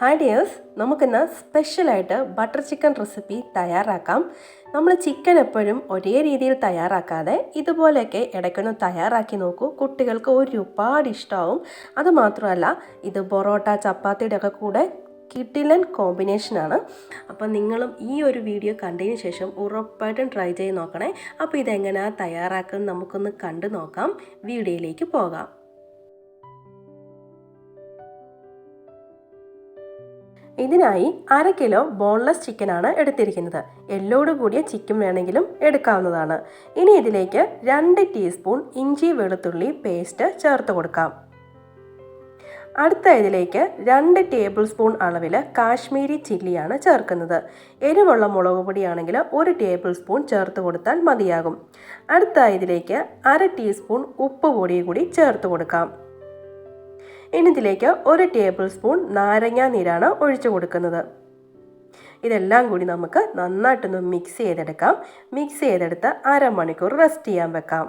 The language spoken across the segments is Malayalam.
ഹായ് ഡിയേഴ്സ് നമുക്കിന്ന് സ്പെഷ്യലായിട്ട് ബട്ടർ ചിക്കൻ റെസിപ്പി തയ്യാറാക്കാം. നമ്മൾ ചിക്കൻ എപ്പോഴും ഒരേ രീതിയിൽ തയ്യാറാക്കാതെ ഇതുപോലെയൊക്കെ ഇടയ്ക്കൊന്ന് തയ്യാറാക്കി നോക്കൂ. കുട്ടികൾക്ക് ഒരുപാട് ഇഷ്ടമാവും അതുമാത്രമല്ല ഇത് പൊറോട്ട ചപ്പാത്തിയുടെ ഒക്കെ കൂടെ കിഡിലൻ കോമ്പിനേഷനാണ് അപ്പോൾ നിങ്ങളും ഈ ഒരു വീഡിയോ കണ്ടതിന് ശേഷം ഉറപ്പായിട്ടും ട്രൈ ചെയ്ത് നോക്കണേ. അപ്പോൾ ഇതെങ്ങനെയാണ് തയ്യാറാക്കുന്നത് നമുക്കൊന്ന് കണ്ടു നോക്കാം. വീഡിയോയിലേക്ക് പോകാം. ഇതിനായി അര കിലോ ബോൺലെസ് ചിക്കനാണ് എടുത്തിരിക്കുന്നത്. എല്ലോട് കൂടിയ ചിക്കൻ വേണമെങ്കിലും എടുക്കാവുന്നതാണ്. ഇനി ഇതിലേക്ക് രണ്ട് ടീസ്പൂൺ ഇഞ്ചി വെളുത്തുള്ളി പേസ്റ്റ് ചേർത്ത് കൊടുക്കാം. അടുത്ത ഇതിലേക്ക് രണ്ട് ടേബിൾ സ്പൂൺ അളവിൽ കാശ്മീരി ചില്ലിയാണ് ചേർക്കുന്നത്. എരിവുള്ള മുളക് പൊടിയാണെങ്കിൽ ഒരു ടേബിൾ സ്പൂൺ ചേർത്ത് കൊടുത്താൽ മതിയാകും. അടുത്ത ഇതിലേക്ക് അര ടീസ്പൂൺ ഉപ്പ് പൊടി കൂടി ചേർത്ത് കൊടുക്കാം. ഇനി ഇതിലേക്ക് ഒരു ടേബിൾ സ്പൂൺ നാരങ്ങ നീരാണ് ഒഴിച്ചു കൊടുക്കുന്നത്. ഇതെല്ലാം കൂടി നമുക്ക് നന്നായിട്ടൊന്ന് മിക്സ് ചെയ്തെടുക്കാം. മിക്സ് ചെയ്തെടുത്ത് അരമണിക്കൂർ റെസ്റ്റ് ചെയ്യാൻ വെക്കാം.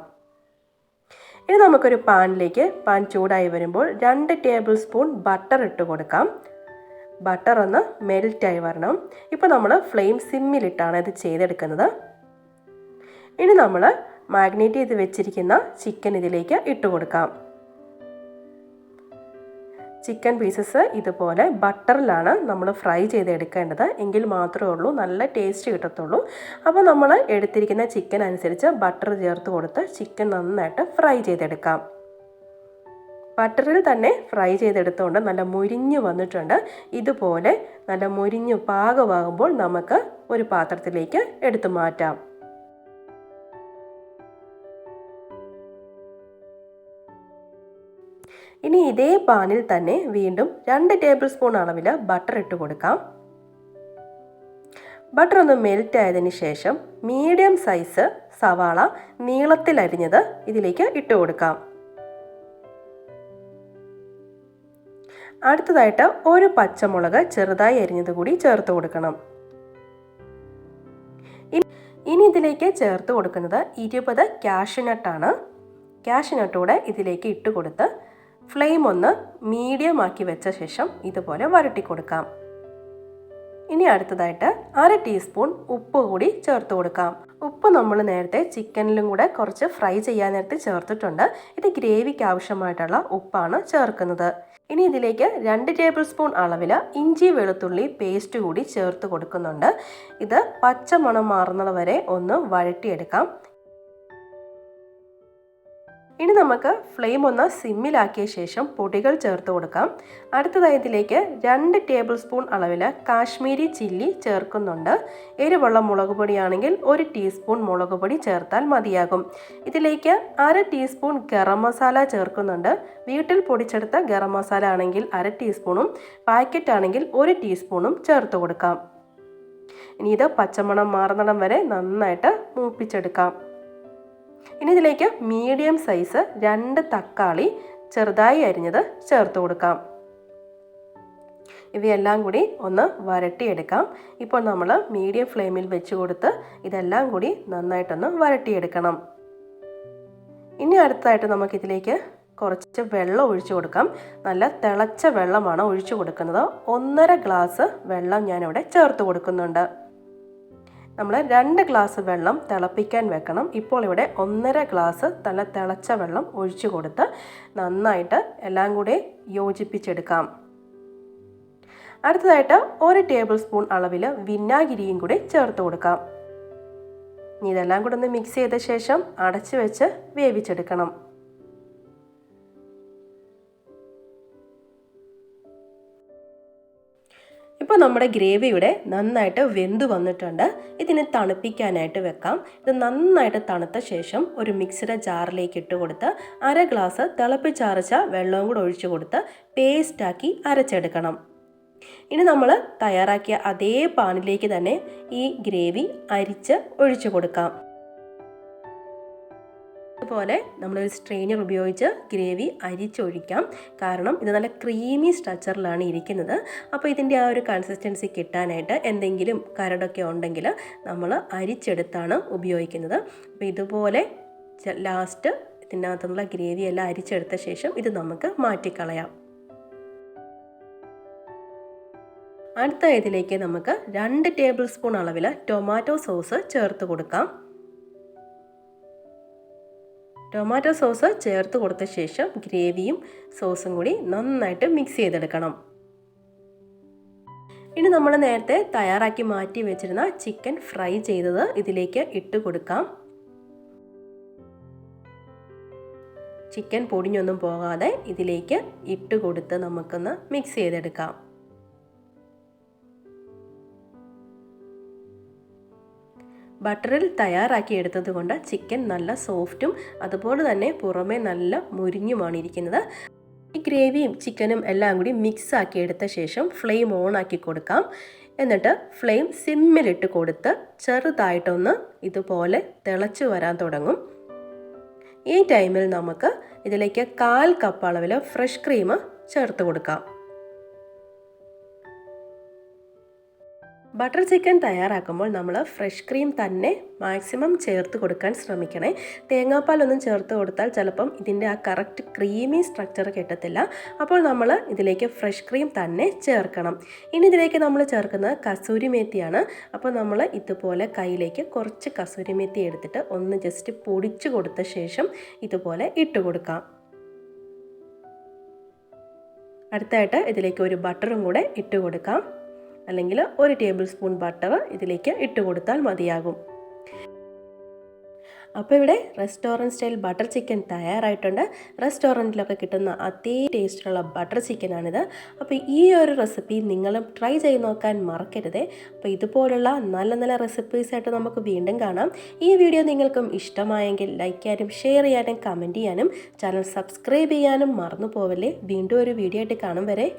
ഇനി നമുക്കൊരു പാനിലേക്ക് പാൻ ചൂടായി വരുമ്പോൾ രണ്ട് ടേബിൾ സ്പൂൺ ബട്ടർ ഇട്ട് കൊടുക്കാം. ബട്ടർ ഒന്ന് മെൽറ്റായി വരണം. ഇപ്പോൾ നമ്മൾ ഫ്ലെയിം സിമ്മിലിട്ടാണ് ഇത് ചെയ്തെടുക്കുന്നത്. ഇനി നമ്മൾ മാഗ്നേറ്റ് ചെയ്ത് വെച്ചിരിക്കുന്ന ചിക്കൻ ഇതിലേക്ക് ഇട്ട് കൊടുക്കാം. ചിക്കൻ പീസസ് ഇതുപോലെ ബട്ടറിലാണ് നമ്മൾ ഫ്രൈ ചെയ്തെടുക്കേണ്ടത്. എങ്കിൽ മാത്രമേ ഉള്ളൂ നല്ല ടേസ്റ്റ് കിട്ടത്തുള്ളൂ. അപ്പോൾ നമ്മൾ എടുത്തിരിക്കുന്ന ചിക്കൻ അനുസരിച്ച് ബട്ടർ ചേർത്ത് കൊടുത്ത് ചിക്കൻ നന്നായിട്ട് ഫ്രൈ ചെയ്തെടുക്കാം. ബട്ടറിൽ തന്നെ ഫ്രൈ ചെയ്തെടുത്തുകൊണ്ട് നല്ല മുരിഞ്ഞ് വന്നിട്ടുണ്ട്. ഇതുപോലെ നല്ല മുരിഞ്ഞ് പാകമാകുമ്പോൾ നമുക്ക് ഒരു പാത്രത്തിലേക്ക് എടുത്തു മാറ്റാം. ഇനി ഇതേ പാനിൽ തന്നെ വീണ്ടും രണ്ട് ടേബിൾ സ്പൂൺ അളവിൽ ബട്ടർ ഇട്ട് കൊടുക്കാം. ബട്ടർ ഒന്ന് മെൽറ്റ് ആയതിന് ശേഷം മീഡിയം സൈസ് സവാള നീളത്തിൽ അരിഞ്ഞത് ഇതിലേക്ക് ഇട്ട് കൊടുക്കാം. അടുത്തതായിട്ട് ഒരു പച്ചമുളക് ചെറുതായി അരിഞ്ഞത് കൂടി ചേർത്ത് കൊടുക്കണം. ഇനി ഇതിലേക്ക് ചേർത്ത് കൊടുക്കുന്നത് ഇരുപത് ക്യാഷ്നട്ടാണ് ക്യാഷ്നട്ടൂടെ ഇതിലേക്ക് ഇട്ട് കൊടുത്ത് ഫ്ലെയിം ഒന്ന് മീഡിയം ആക്കി വെച്ച ശേഷം ഇതുപോലെ വരട്ടി കൊടുക്കാം. ഇനി അടുത്തതായിട്ട് അര ടീസ്പൂൺ ഉപ്പ് കൂടി ചേർത്ത് കൊടുക്കാം. ഉപ്പ് നമ്മൾ നേരത്തെ ചിക്കനിലും കൂടെ കുറച്ച് ഫ്രൈ ചെയ്യാൻ നേരത്തെ ചേർത്തിട്ടുണ്ട്. ഇത് ഗ്രേവിക്ക് ആവശ്യമായിട്ടുള്ള ഉപ്പാണ് ചേർക്കുന്നത്. ഇനി ഇതിലേക്ക് രണ്ട് ടേബിൾ സ്പൂൺ അളവിൽ ഇഞ്ചി വെളുത്തുള്ളി പേസ്റ്റ് കൂടി ചേർത്ത് കൊടുക്കുന്നുണ്ട്. ഇത് പച്ചമണം മാറുന്നത് വരെ ഒന്ന് വഴട്ടിയെടുക്കാം ഇനി നമുക്ക് ഫ്ലെയിം ഒന്ന് സിമ്മിലാക്കിയ ശേഷം പൊടികൾ ചേർത്ത് കൊടുക്കാം. അടുത്തതായി ഇതിലേക്ക് രണ്ട് ടേബിൾ സ്പൂൺ അളവിൽ കാശ്മീരി ചില്ലി ചേർക്കുന്നുണ്ട്. എരിവുള്ള മുളക് പൊടിയാണെങ്കിൽ ഒരു ടീസ്പൂൺ മുളക് പൊടി ചേർത്താൽ മതിയാകും. ഇതിലേക്ക് അര ടീസ്പൂൺ ഗരം മസാല ചേർക്കുന്നുണ്ട്. വീട്ടിൽ പൊടിച്ചെടുത്ത ഗരം മസാല ആണെങ്കിൽ അര ടീസ്പൂണും പാക്കറ്റ് ആണെങ്കിൽ ഒരു ടീസ്പൂണും ചേർത്ത് കൊടുക്കാം. ഇനി ഇത് പച്ചമണം മാറുന്നിടം വരെ നന്നായിട്ട് മൂപ്പിച്ചെടുക്കാം. ഇനി ഇതിലേക്ക് മീഡിയം സൈസ് രണ്ട് തക്കാളി ചെറുതായി അരിഞ്ഞത് ചേർത്ത് കൊടുക്കാം. ഇവയെല്ലാം കൂടി ഒന്ന് വരട്ടിയെടുക്കാം. ഇപ്പോൾ നമ്മൾ മീഡിയം ഫ്ലെയിമിൽ വെച്ച് കൊടുത്ത് ഇതെല്ലാം കൂടി നന്നായിട്ടൊന്ന് വരട്ടിയെടുക്കണം. ഇനി അടുത്തായിട്ട് നമുക്കിതിലേക്ക് കുറച്ച് വെള്ളം ഒഴിച്ചു കൊടുക്കാം. നല്ല തിളച്ച വെള്ളമാണ് ഒഴിച്ചു കൊടുക്കുന്നത്. ഒന്നര ഗ്ലാസ് വെള്ളം ഞാനിവിടെ ചേർത്ത് കൊടുക്കുന്നുണ്ട്. നമ്മൾ രണ്ട് ഗ്ലാസ് വെള്ളം തിളപ്പിക്കാൻ വെക്കണം. ഇപ്പോൾ ഇവിടെ ഒന്നര ഗ്ലാസ് തല തിളച്ച വെള്ളം ഒഴിച്ചു കൊടുത്ത് നന്നായിട്ട് എല്ലാം കൂടി യോജിപ്പിച്ചെടുക്കാം. അടുത്തതായിട്ട് ഒരു ടേബിൾ സ്പൂൺ അളവിൽ വിനാഗിരിയും കൂടി ചേർത്ത് കൊടുക്കാം. ഇതെല്ലാം കൂടെ ഒന്ന് മിക്സ് ചെയ്ത ശേഷം അടച്ചു വെച്ച് വേവിച്ചെടുക്കണം. ഇപ്പോൾ നമ്മുടെ ഗ്രേവി ഇവിടെ നന്നായിട്ട് വെന്ത് വന്നിട്ടുണ്ട്. ഇതിനെ തണുപ്പിക്കാനായിട്ട് വെക്കാം. ഇത് നന്നായിട്ട് തണുത്ത ശേഷം ഒരു മിക്സിയുടെ ജാറിലേക്ക് ഇട്ട് കൊടുത്ത് അര ഗ്ലാസ് തിളപ്പിച്ചരച്ച വെള്ളവും കൂടെ ഒഴിച്ചു കൊടുത്ത് പേസ്റ്റാക്കി അരച്ചെടുക്കണം. ഇനി നമ്മൾ തയ്യാറാക്കിയ അതേ പാനിലേക്ക് തന്നെ ഈ ഗ്രേവി അരിച്ച് ഒഴിച്ചു കൊടുക്കാം. അതുപോലെ നമ്മളൊരു സ്ട്രെയിനർ ഉപയോഗിച്ച് ഗ്രേവി അരിച്ചൊഴിക്കാം. കാരണം ഇത് നല്ല ക്രീമി സ്ട്രക്ചറിലാണ് ഇരിക്കുന്നത്. അപ്പോൾ ഇതിന്റെ ആ ഒരു കൺസിസ്റ്റൻസി കിട്ടാനായിട്ട് എന്തെങ്കിലും കരടൊക്കെ ഉണ്ടെങ്കിൽ നമ്മൾ അരിച്ചെടുത്താണ് ഉപയോഗിക്കുന്നത്. അപ്പോൾ ഇതുപോലെ ലാസ്റ്റ് ഇതിനകത്തുള്ള ഗ്രേവി എല്ലാം അരിച്ചെടുത്ത ശേഷം ഇത് നമുക്ക് മാറ്റിക്കളയാം. അടുത്ത ഇതിലേക്ക് നമുക്ക് രണ്ട് ടേബിൾ സ്പൂൺ അളവിൽ ടൊമാറ്റോ സോസ് ചേർത്ത് കൊടുക്കാം. ടൊമാറ്റോ സോസ് ചേർത്ത് കൊടുത്ത ശേഷം ഗ്രേവിയും സോസും കൂടി നന്നായിട്ട് മിക്സ് ചെയ്തെടുക്കണം. ഇനി നമ്മൾ നേരത്തെ തയ്യാറാക്കി മാറ്റി വെച്ചിരുന്ന ചിക്കൻ ഫ്രൈ ചെയ്തത് ഇതിലേക്ക് ഇട്ട് കൊടുക്കാം. ചിക്കൻ പൊടിഞ്ഞൊന്നും പോകാതെ ഇതിലേക്ക് ഇട്ട് കൊടുത്ത് നമുക്കൊന്ന് മിക്സ് ചെയ്തെടുക്കാം. ബട്ടറിൽ തയ്യാറാക്കി എടുത്തത് കൊണ്ട് ചിക്കൻ നല്ല സോഫ്റ്റും അതുപോലെ തന്നെ പുറമേ നല്ല മുരിഞ്ഞുമാണ് ഇരിക്കുന്നത്. ഈ ഗ്രേവിയും ചിക്കനും എല്ലാം കൂടി മിക്സ് ആക്കി എടുത്ത ശേഷം ഫ്ലെയിം ഓൺ ആക്കി കൊടുക്കാം. എന്നിട്ട് ഫ്ലെയിം സിമ്മിലിട്ട് കൊടുത്ത് ചെറുതായിട്ടൊന്ന് ഇതുപോലെ തിളച്ച് വരാൻ തുടങ്ങും. ഈ ടൈമിൽ നമുക്ക് ഇതിലേക്ക് കാൽ കപ്പ് അളവിൽ ഫ്രഷ് ക്രീം ചേർത്ത് കൊടുക്കാം. ബട്ടർ ചിക്കൻ തയ്യാറാക്കുമ്പോൾ നമ്മൾ ഫ്രഷ് ക്രീം തന്നെ മാക്സിമം ചേർത്ത് കൊടുക്കാൻ ശ്രമിക്കണേ. തേങ്ങാപ്പാലൊന്നും ചേർത്ത് കൊടുത്താൽ ചിലപ്പം ഇതിന്റെ ആ കറക്റ്റ് ക്രീമി സ്ട്രക്ചർ കിട്ടത്തില്ല. അപ്പോൾ നമ്മൾ ഇതിലേക്ക് ഫ്രഷ് ക്രീം തന്നെ ചേർക്കണം. ഇനി ഇതിലേക്ക് നമ്മൾ ചേർക്കുന്നത് കസൂരി മേത്തിയാണ്. അപ്പോൾ നമ്മൾ ഇതുപോലെ കയ്യിലേക്ക് കുറച്ച് കസൂരി മേത്തി എടുത്തിട്ട് ഒന്ന് ജസ്റ്റ് പൊടിച്ചു കൊടുത്ത ശേഷം ഇതുപോലെ ഇട്ട് കൊടുക്കാം. അടുത്തായിട്ട് ഇതിലേക്ക് ഒരു ബട്ടറും കൂടെ ഇട്ട് കൊടുക്കാം. അല്ലെങ്കിൽ ഒരു ടേബിൾ സ്പൂൺ ബട്ടർ ഇതിലേക്ക് ഇട്ട് കൊടുത്താൽ മതിയാകും. അപ്പോൾ ഇവിടെ റെസ്റ്റോറന്റ് സ്റ്റൈൽ ബട്ടർ ചിക്കൻ തയ്യാറായിട്ടുണ്ട്. റെസ്റ്റോറന്റിലൊക്കെ കിട്ടുന്ന അതേ ടേസ്റ്റിലുള്ള ബട്ടർ ചിക്കനാണിത്. അപ്പോൾ ഈ ഒരു റെസിപ്പി നിങ്ങളും ട്രൈ ചെയ്ത് നോക്കാൻ മറക്കരുത്. അപ്പോൾ ഇതുപോലുള്ള നല്ല നല്ല റെസിപ്പീസായിട്ട് നമുക്ക് വീണ്ടും കാണാം. ഈ വീഡിയോ നിങ്ങൾക്കും ഇഷ്ടമായെങ്കിൽ ലൈക്ക് ചെയ്യാനും ഷെയർ ചെയ്യാനും കമന്റ് ചെയ്യാനും ചാനൽ സബ്സ്ക്രൈബ് ചെയ്യാനും മറന്നു പോവല്ലേ വീണ്ടും ഒരു വീഡിയോ ആയിട്ട് കാണും വരെ.